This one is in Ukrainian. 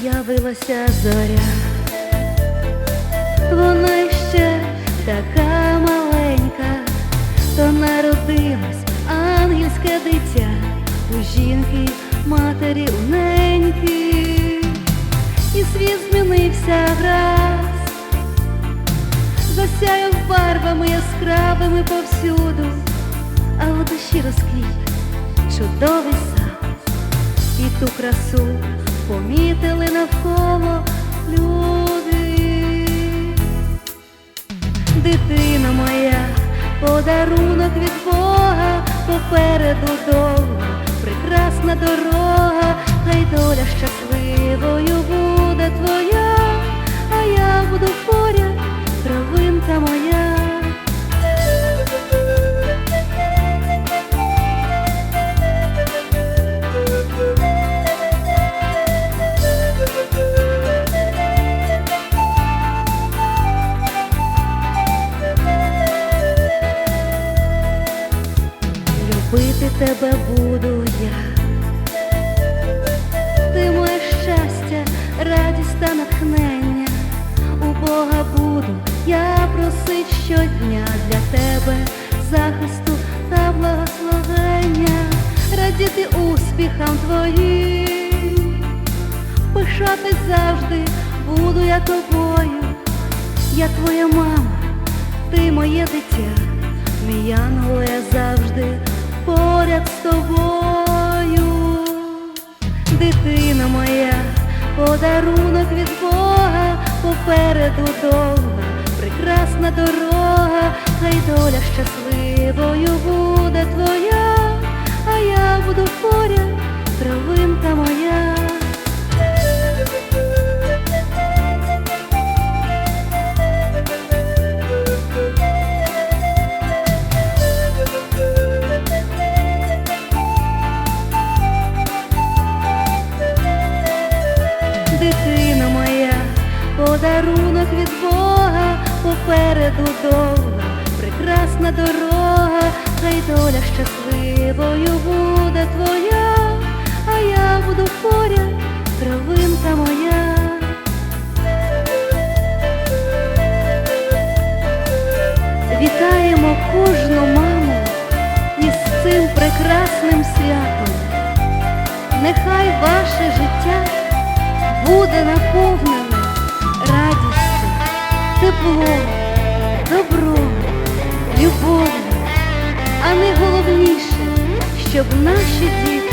з'явилася зоря, вона ще така маленька, то народилась ангельське дитя, у жінки, матері, у неньки, і світ змінився враз, засяяв барвами яскравими повсюду, а у душі розквіт чудовий сад, і ту красу помітили навколо люди. Дитина моя, подарунок від Бога, попереду довга, прекрасна дорога, хай доля щасливою буде Любити тебе буду я, ти моє щастя, радість та натхнення, у Бога буду я просить щодня для тебе захисту та благословення, радіти успіхам твоїм, пишатись завжди буду я тобою, я твоя мама, ти моє дитя, мій янгол я завжди подарунок від Бога, попереду довга, прекрасна дорога, подарунок від Бога, попереду довга, прекрасна дорога, хай доля щасливою буде твоя, а я буду поряд, травинка моя. Вітаємо кожну маму із цим прекрасним святом. Нехай ваше життя буде наповнене радістю, теплом, добром, любов'ю, а найголовніше, щоб наші діти